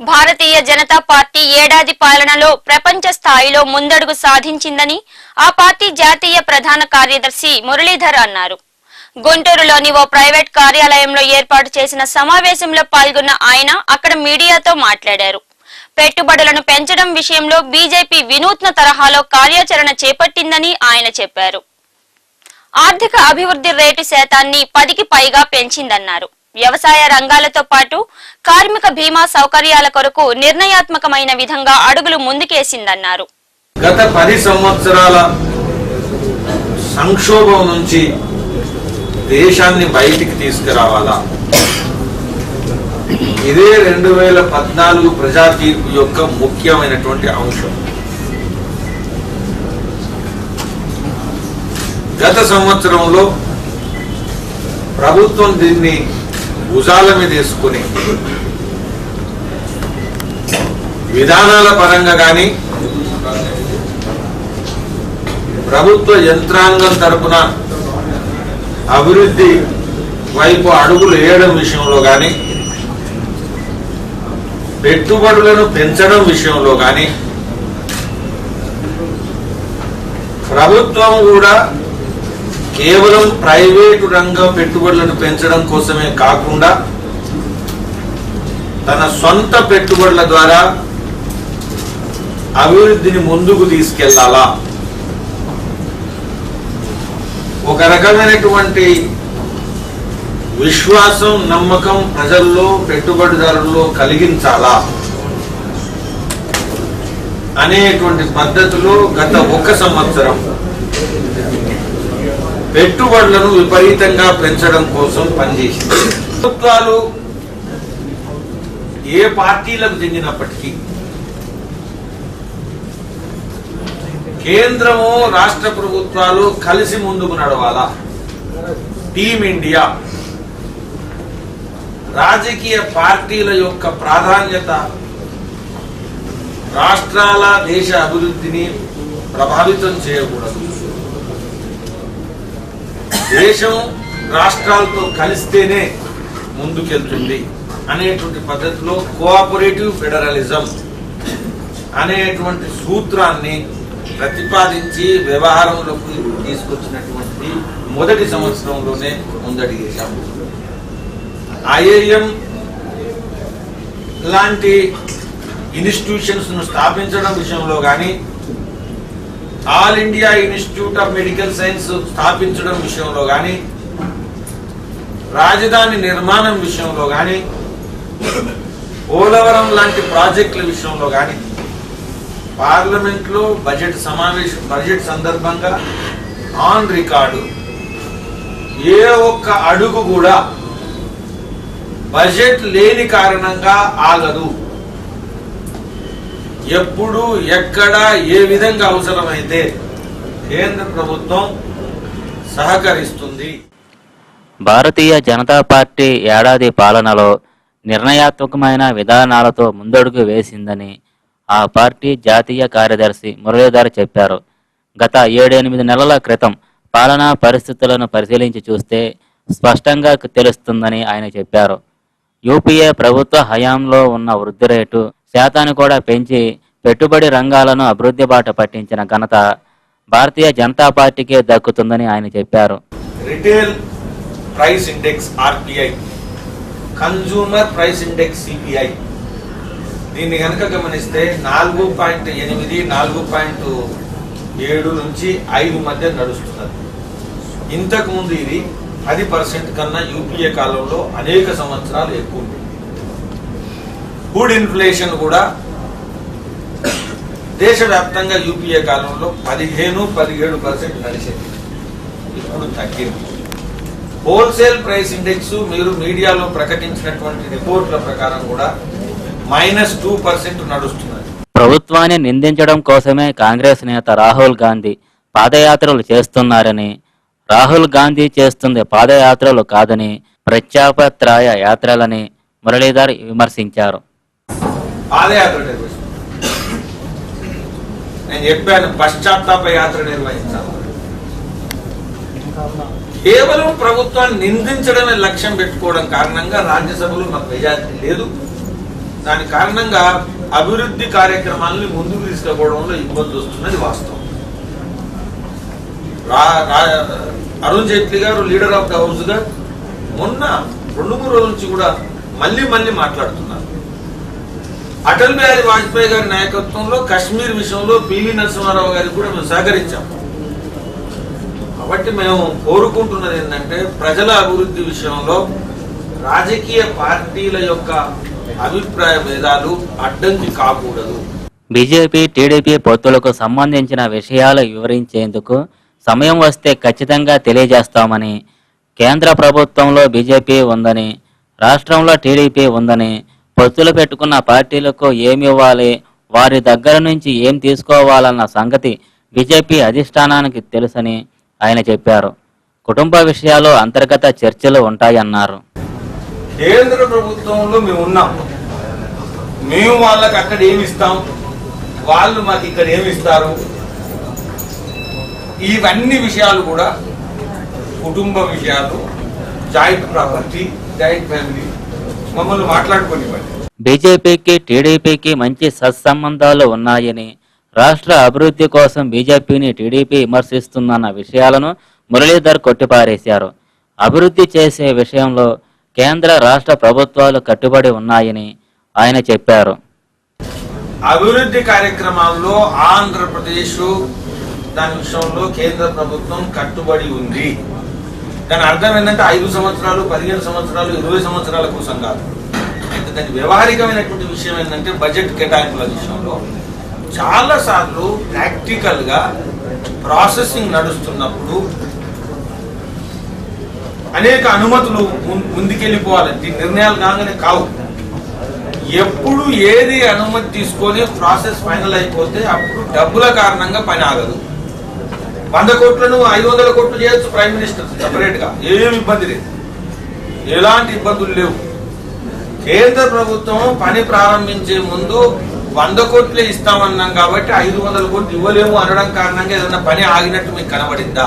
Bharatiya Janata party ఏడాది పాలనలో ప్రపంచ స్థాయిలో ముందడుగు సాధించిందని ఆ పార్టీ జాతీయ ప్రధాన కార్యదర్శి మురళీధర్ అన్నారు. గుంటూరులోని ఓ ప్రైవేట్ కార్యాలయంలో ఏర్పాటు చేసిన సమావేశంలో పాల్గొన్న ఆయన అక్కడ మీడియాతో మాట్లాడారు. పెట్టుబడులను పెంచడం విషయంలో బీజేపీ వినూత్న తరహాలో కార్యాచరణ చేపట్టిందని ఆయన చెప్పారు. ఆర్థిక అభివృద్ధి రేటు శాతాన్ని పదికి పైగా పెంచిందన్నారు. వ్యవసాయ రంగాలతో పాటు కార్మిక బీమా సౌకర్యాల కొరకు నిర్ణయాత్మకమైన విధంగా అడుగులు ముందుకేసిందన్నారు. గత పది సంవత్సరాల సంక్షోభం నుంచి దేశాన్ని బయటికి తీసుకురావాలా? ఇదే రెండు వేల పద్నాలుగు ప్రజా తీర్పు యొక్క ముఖ్యమైనటువంటి అంశం. గత సంవత్సరంలో ప్రభుత్వం దీన్ని భుజాల మీద వేసుకుని విధానాల పరంగా కానీ ప్రభుత్వ యంత్రాంగం తరపున అభివృద్ధి వైపు అడుగులు వేయడం విషయంలో కానీ పెట్టుబడులను పెంచడం విషయంలో కానీ ప్రభుత్వం కూడా కేవలం ప్రైవేటు రంగ పెట్టుబడులను పెంచడం కోసమే కాకుండా తన సొంత పెట్టుబడుల ద్వారా అభివృద్ధిని ముందుకు తీసుకెళ్ళాలా? ఒక రకమైనటువంటి విశ్వాసం నమ్మకం ప్రజల్లో పెట్టుబడిదారుల్లో కలిగించాలా? అనేటువంటి పద్ధతిలో గత ఒక సంవత్సరం పెట్టుబడులను విపరీతంగా పెంచడం కోసం పనిచేసింది. ప్రభుత్వాలు ఏ పార్టీలకు చెందినప్పటికీ కేంద్రము రాష్ట్ర ప్రభుత్వాలు కలిసి ముందుకు నడవాలా? టీమిండియా రాజకీయ పార్టీల యొక్క ప్రాధాన్యత రాష్ట్రాల దేశ అభివృద్ధిని ప్రభావితం చేయకూడదు. దేశం రాష్ట్రాలతో కలిస్తేనే ముందుకెళ్తుంది అనేటువంటి పద్ధతిలో కోఆపరేటివ్ ఫెడరలిజం అనేటువంటి సూత్రాన్ని ప్రతిపాదించి వ్యవహారంలోకి తీసుకొచ్చినటువంటి మొదటి సంవత్సరంలోనే ముందడి చేశాము ఐఏఎం లాంటి ఇన్స్టిట్యూషన్స్ను స్థాపించడం విషయంలో కానీ All India Institute of Medical Science స్థాపించడం విషయంలో కానీ రాజధాని నిర్మాణం విషయంలో కానీ పోలవరం లాంటి ప్రాజెక్టుల విషయంలో కానీ పార్లమెంట్లో బడ్జెట్ సమావేశం బడ్జెట్ సందర్భంగా ఆన్ రికార్డు ఏ ఒక్క అడుగు కూడా బడ్జెట్ లేని కారణంగా ఆగదు. ఎప్పుడు ఎక్కడ ఏ విధంగా అవసరమైతే కేంద్ర ప్రభుత్వం సహకరిస్తుంది. భారతీయ జనతా పార్టీ ఏడాది పాలనలో నిర్ణయాత్మకమైన విధానాలతో ముందడుగు వేసిందని ఆ పార్టీ జాతీయ కార్యదర్శి మురళీధర్ చెప్పారు. గత ఏడెనిమిది నెలల క్రితం పాలనా పరిస్థితులను పరిశీలించి చూస్తే స్పష్టంగా తెలుస్తుందని ఆయన చెప్పారు. యూపీఏ ప్రభుత్వ హయాంలో ఉన్న వృద్ధి రేటు శాతాన్ని కూడా పెంచి పెట్టుబడి రంగాలను అభివృద్ధి బాట పట్టించిన ఘనత భారతీయ జనతా పార్టీకే దక్కుతుందని ఆయన చెప్పారు. Retail price index RPI consumer price index CPI దీన్ని కనుక గమనిస్తే నాలుగు పాయింట్ ఎనిమిది నాలుగు పాయింట్ ఏడు నుంచి ఐదు మధ్య నడుస్తున్నది. ఇంతకుముందు ఇది పది పర్సెంట్ కన్నా యూపీఏ కాలంలో అనేక సంవత్సరాలు ఎక్కువ ఉంది ఫుడ్ ఇన్ఫ్లేషన్ కూడా దేశవ్యాప్తంగా యూపీఏ కాలంలో పదిహేను పదిహేడు పర్సెంట్ నడిచింది ఇప్పుడు తగ్గింది. హోల్సేల్ ప్రైస్ ఇండెక్స్ మీరు మీడియాలో ప్రకటించినటువంటి రిపోర్ట్ల ప్రకారం కూడా మైనస్ టూ పర్సెంట్ నడుస్తున్నది. ప్రభుత్వాన్ని నిందించడం కోసమే కాంగ్రెస్ నేత రాహుల్ గాంధీ పాదయాత్రలు చేస్తున్నారని రాహుల్ గాంధీ చేస్తుంది పాదయాత్రలు కాదని ప్రత్యాపత్రాయ యాత్రలని మురళీధర్ విమర్శించారు. పాదయాత్ర నిర్వహిస్తుంది నేను చెప్పాను పశ్చాత్తాప యాత్ర నిర్వహించాలి కేవలం ప్రభుత్వాన్ని నిందించడమే లక్ష్యం పెట్టుకోవడం కారణంగా రాజ్యసభలో మాకు మెజార్టీ లేదు. దాని కారణంగా అభివృద్ధి కార్యక్రమాలని ముందుకు తీసుకుపోవడంలో ఇబ్బంది వస్తున్నది వాస్తవం. అరుణ్ జైట్లీ గారు లీడర్ ఆఫ్ ద హౌస్గా మొన్న రెండు మూడు రోజుల నుంచి కూడా మళ్ళీ మళ్ళీ మాట్లాడుతున్నారు. అటల్ బిహారీ వాజ్పేయి గారి నాయకత్వంలో కశ్మీర్ విషయంలో పివి నరసింహారావు గారికి కూడా మేము సహకరించాం. కాబట్టి మేము కోరుకుంటున్నది ఏంటంటే ప్రజల అభివృద్ధి విషయంలో రాజకీయ పార్టీల యొక్క అభిప్రాయ భేదాలు అడ్డంకి కాకూడదు. బీజేపీ టీడీపీ పొత్తులకు సంబంధించిన విషయాలు వివరించేందుకు సమయం వస్తే ఖచ్చితంగా తెలియజేస్తామని కేంద్ర ప్రభుత్వంలో బీజేపీ ఉందని రాష్ట్రంలో టీడీపీ ఉందని పొత్తులు పెట్టుకున్న పార్టీలకు ఏమి ఇవ్వాలి? వారి దగ్గర నుంచి ఏం తీసుకోవాలన్న సంగతి బీజేపీ అధిష్టానానికి తెలుసని ఆయన చెప్పారు. కుటుంబ విషయాలు అంతర్గత చర్చలు ఉంటాయన్నారు. కేంద్ర ప్రభుత్వంలో మేము ఉన్నాం. మేము వాళ్ళకి అక్కడ ఏమి ఇస్తాం? వాళ్ళు మాకు ఇక్కడ ఏమి ఇస్తారు? ఇవన్నీ విషయాలు కూడా కుటుంబ విషయాలు జాయింట్ ప్రాపర్టీ జాయింట్ ఫ్యామిలీ మమ్మల్ని బీజేపీకి టీడీపీకి మంచి సత్సంబంధాలు ఉన్నాయని రాష్ట్ర అభివృద్ధి కోసం బీజేపీని టీడీపీ విమర్శిస్తుందన్న విషయాలను మురళీధర్ కొట్టిపారేశారు. అభివృద్ధి చేసే విషయంలో కేంద్ర రాష్ట్ర ప్రభుత్వాలు కట్టుబడి ఉన్నాయని ఆయన చెప్పారు. అభివృద్ధి కార్యక్రమాల్లో ఆంధ్రప్రదేశ్ దాని విషయంలో కేంద్ర ప్రభుత్వం కట్టుబడి ఉంది. దాని అర్థం ఏంటంటే ఐదు సంవత్సరాలు పదిహేను సంవత్సరాలు ఇరవై సంవత్సరాల కోసం కాదు. అయితే దాని వ్యవహారికమైనటువంటి విషయం ఏంటంటే బడ్జెట్ కేటాయింపుల విషయంలో చాలా సార్లు ప్రాసెసింగ్ నడుస్తున్నప్పుడు అనేక అనుమతులు ముం- ముందుకెళ్ళిపోవాలి నిర్ణయాలు కాగానే కావు. ఎప్పుడు ఏది అనుమతి తీసుకొని ప్రాసెస్ ఫైనల్ అయిపోతే అప్పుడు డబ్బుల కారణంగా పని ఆగదు. వంద కోట్లను ఐదు వందల కోట్లు చేయొచ్చు ప్రైమ్ మినిస్టర్ సపరేట్గా. ఏం ఇబ్బంది లేదు. ఎలాంటి ఇబ్బందులు లేవు. కేంద్ర ప్రభుత్వం పని ప్రారంభించే ముందు వంద కోట్లే ఇస్తామన్నాం కాబట్టి ఐదు వందల కోట్లు ఇవ్వలేము అనడం కారణంగా ఏదైనా పని ఆగినట్టు మీకు కనబడిందా?